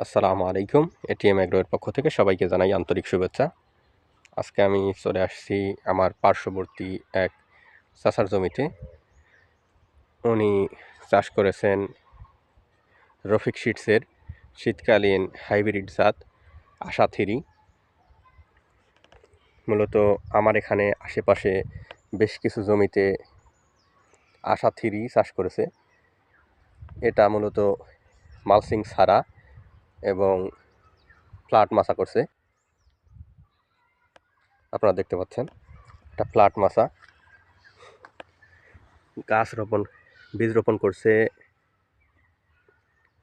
আসসালামু আলাইকুম। এটিএম এগ্রোয়ের পক্ষ থেকে সবাইকে জানাই আন্তরিক শুভেচ্ছা। আজকে আমি চলে আসছি আমার পার্শ্ববর্তী এক চাষার জমিতে। উনি চাষ করেছেন রফিক শিটসের শীতকালীন হাইব্রিড জাত আশা থিরি। মূলত আমার এখানে আশেপাশে বেশ কিছু জমিতে আশা থিরি চাষ করেছে। এটা মূলত মালসিং ছাড়া এবং ফ্ল্যাট মাছা করছে। আপনারা দেখতে পাচ্ছেন এটা ফ্ল্যাট মাছা। গাছ রোপণ, বীজ রোপণ করছে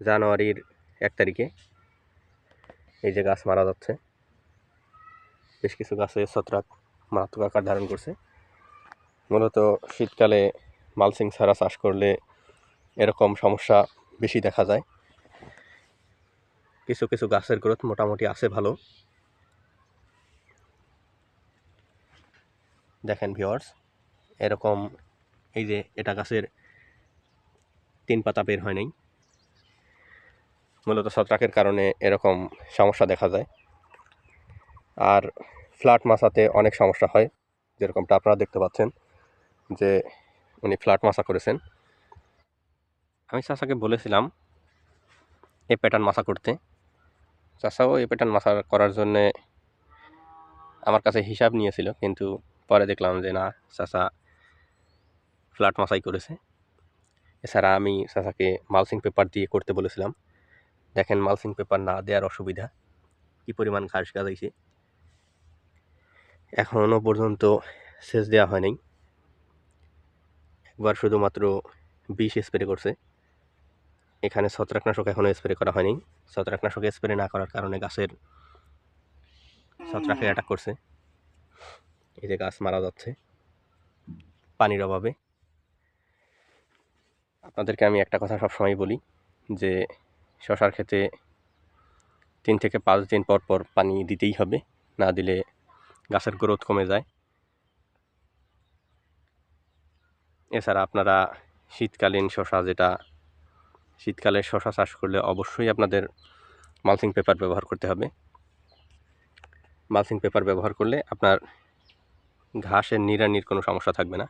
জানুয়ারির এক তারিখে। এই যে গাছ মারা যাচ্ছে। বেশ কিছু গাছে ছত্রাক মারাত্মক আকার ধারণ করছে। মূলত শীতকালে মালসিং ছাড়া চাষ করলে এরকম সমস্যা বেশি দেখা যায়। কিছু কিছু গাছের গ্রোথ মোটামুটি আছে ভালো। দেখেন ভিওয়ার্স এরকম এই যে এটা গাছের তিন পাতা বের হয় নাই। মূলত ছত্রাকের কারণে এরকম সমস্যা দেখা যায়। আর ফ্ল্যাট মাছাতে অনেক সমস্যা হয়। যেরকমটা আপনারা দেখতে পাচ্ছেন যে উনি ফ্ল্যাট মাছা করেছেন। আমি চাষাকে বলেছিলাম, এই প্যাটার্ন মাছা করতে। চাষাও এই প্যাটার্ন মাছা করার জন্যে আমার কাছে হিসাব নিয়েছিল, কিন্তু পরে দেখলাম যে না চাষা ফ্ল্যাট মাছাই করেছে। এছাড়া আমি চাষাকে মালসিং পেপার দিয়ে করতে বলেছিলাম। দেখেন মালসিং পেপার না দেওয়ার অসুবিধা, কী পরিমাণ ঘাস গাজাইছে। এখনও পর্যন্ত সেচ দেওয়া হয়নি। একবার শুধুমাত্র বিষ স্প্রে করছে। এখানে ছত্রাকনাশক এখনও স্প্রে করা হয়নি। ছত্রাকনাশক স্প্রে না করার কারণে গাছের ছত্রাকে অ্যাটাক করছে। এই যে গাছ মারা যাচ্ছে পানির অভাবে। আপনাদেরকে আমি একটা কথা সবসময় বলি যে, শশার ক্ষেতে তিন থেকে পাঁচ দিন পর পর পানি দিতেই হবে, না দিলে গাছের গ্রোথ কমে যায়। এছাড়া আপনারা শীতকালীন শশা যেটা শীতকালে শশা চাষ করলে অবশ্যই আপনাদের মালসিং পেপার ব্যবহার করতে হবে। মালসিং পেপার ব্যবহার করলে আপনার ঘাসের নিড়ানির কোনো সমস্যা থাকবে না।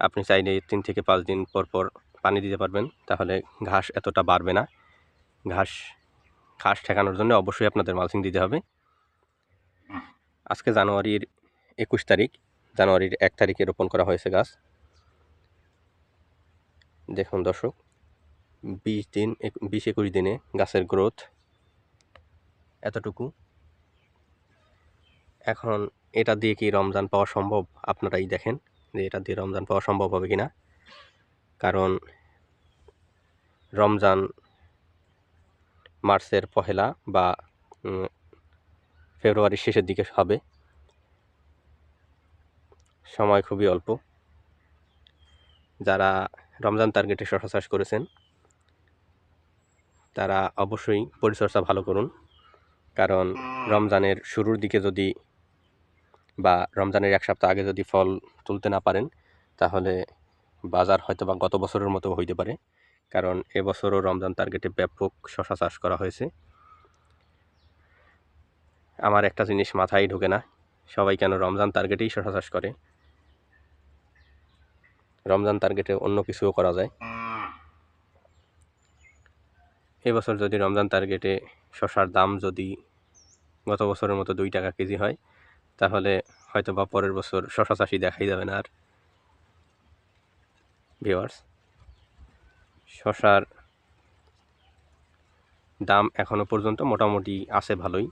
আপনি চাইলে তিন থেকে পাঁচ দিন পর পর পানি দিতে পারবেন, তাহলে ঘাস এতটা বাড়বে না। ঘাস ঘাস ঠেকানোর জন্য অবশ্যই আপনাদের মালসিং দিতে হবে। আজকে জানুয়ারির একুশ তারিখ, জানুয়ারির এক তারিখে রোপণ করা হয়েছে গাছ। দেখুন দর্শক বিশ দিন বিশ একুশ দিনে গাছের গ্রোথ এতটুকু। এখন এটা দিয়ে কি রমজান পাওয়া সম্ভব? আপনারাই দেখেন যে এটা দিয়ে রমজান পাওয়া সম্ভব হবে কি না কারণ রমজান মার্চের পহেলা বা ফেব্রুয়ারির শেষের দিকে হবে। সময় খুবই অল্প। যারা রমজান টার্গেটে শশা করেছেন তারা অবশ্যই পরিচর্যা ভালো করুন। কারণ রমজানের শুরুর দিকে যদি বা রমজানের এক সপ্তাহ আগে যদি ফল তুলতে না পারেন, তাহলে বাজার হয়তো বা গত বছরের মতো হইতে পারে। কারণ এবছরও রমজান টার্গেটে ব্যাপক শশা চাষ করা হয়েছে। আমার একটা জিনিস মাথায় ঢোকে না, সবাই কেন রমজান টার্গেটেই শশা চাষ করে? রমজান টার্গেটে অন্য কিছুও করা যায়। এবছর যদি রমজান টার্গেটে শশার দাম যদি গত বছরের মতো দুই টাকা কেজি হয়, তাহলে হয়তো বা পরের বছর শশা চাষি দেখাই যাবে না আর। ভিওয়ার্স শশার দাম এখনও পর্যন্ত মোটামুটি আছে ভালোই।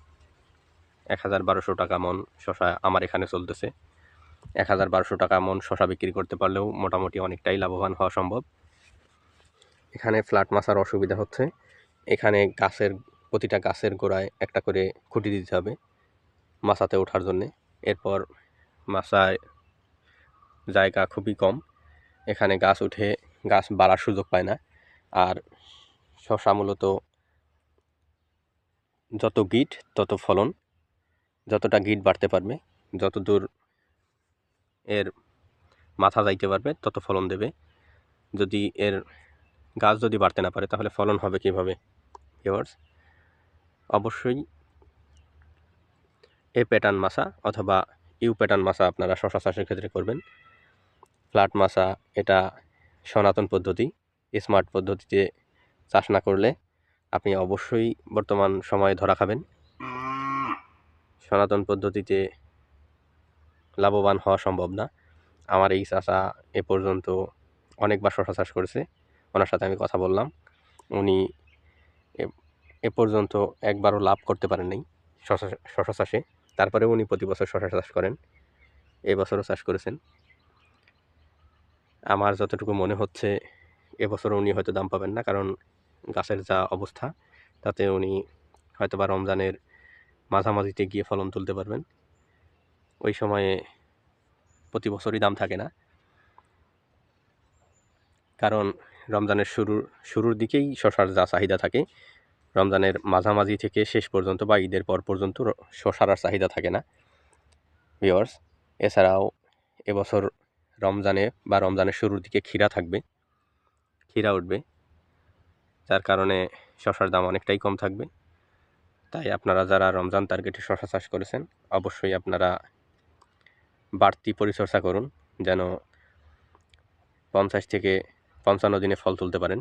এক হাজার বারোশো টাকা মন শশা আমার এখানে চলতেছে। এক হাজার বারোশো টাকা মন শশা বিক্রি করতে পারলেও মোটামুটি অনেকটাই লাভবান হওয়া সম্ভব। এখানে ফ্ল্যাট মাছার অসুবিধা হচ্ছে। এখানে গাছের, প্রতিটা গাছের গোড়ায় একটা করে খুঁটি দিতে হবে মাছাতে ওঠার জন্যে। এরপর মাছায় জায়গা খুবই কম। এখানে গাছ উঠে গাছ বাড়ার সুযোগ পায় না। আর শশা মূলত যত গিট, তত ফলন, যতটা গিট বাড়তে পারবে, যত দূর এর মাথা যাইতে পারবে, তত ফলন দেবে। যদি এর গাছ যদি বাড়তে না পারে, তাহলে ফলন হবে কীভাবে? ভিওয়ার্স অবশ্যই এ প্যাটার্ন মাসা অথবা ইউ প্যাটার্ন মাসা আপনারা শশা চাষের ক্ষেত্রে করবেন। ফ্ল্যাট মাসা এটা সনাতন পদ্ধতি স্মার্ট পদ্ধতিতে চাষ না করলে আপনি অবশ্যই বর্তমান সময়ে ধরা খাবেন। সনাতন পদ্ধতিতে লাভবান হওয়া সম্ভব না। আমার এই চাষা এ পর্যন্ত অনেকবার শশা চাষ করেছে। ওনার সাথে আমি কথা বললাম। উনি এ- পর্যন্ত একবারও লাভ করতে পারেন নাই শশা শশা চাষে। তারপরেও উনি প্রতি বছর শশা চাষ করেন। এবছরও চাষ করেছেন। আমার যতটুকু মনে হচ্ছে এবছর উনি হয়তো দাম পাবেন না, কারণ গাছের যা অবস্থা, তাতে উনি হয়তো বা রমজানের মাঝামাঝিতে গিয়ে ফলন তুলতে পারবেন। ওই সময়ে প্রতি বছরই দাম থাকে না। কারণ রমজানের শুরুর শুরুর দিকেই শশার যা চাহিদা থাকে, রমজানের মাঝামাঝি থেকে শেষ পর্যন্ত বা ঈদের পর পর্যন্ত শশার আর চাহিদা থাকে না। ভিওয়ার্স এছাড়াও এবছর রমজানে বা রমজানের শুরুর দিকে ক্ষীরা থাকবে, ক্ষীরা উঠবে, যার কারণে শশার দাম অনেকটাই কম থাকবে। তাই আপনারা যারা রমজান টার্গেটে শশা চাষ করেছেন, অবশ্যই আপনারা বাড়তি পরিচর্যা করুন, যেন পঞ্চাশ থেকে পঞ্চান্ন দিনে ফল তুলতে পারেন।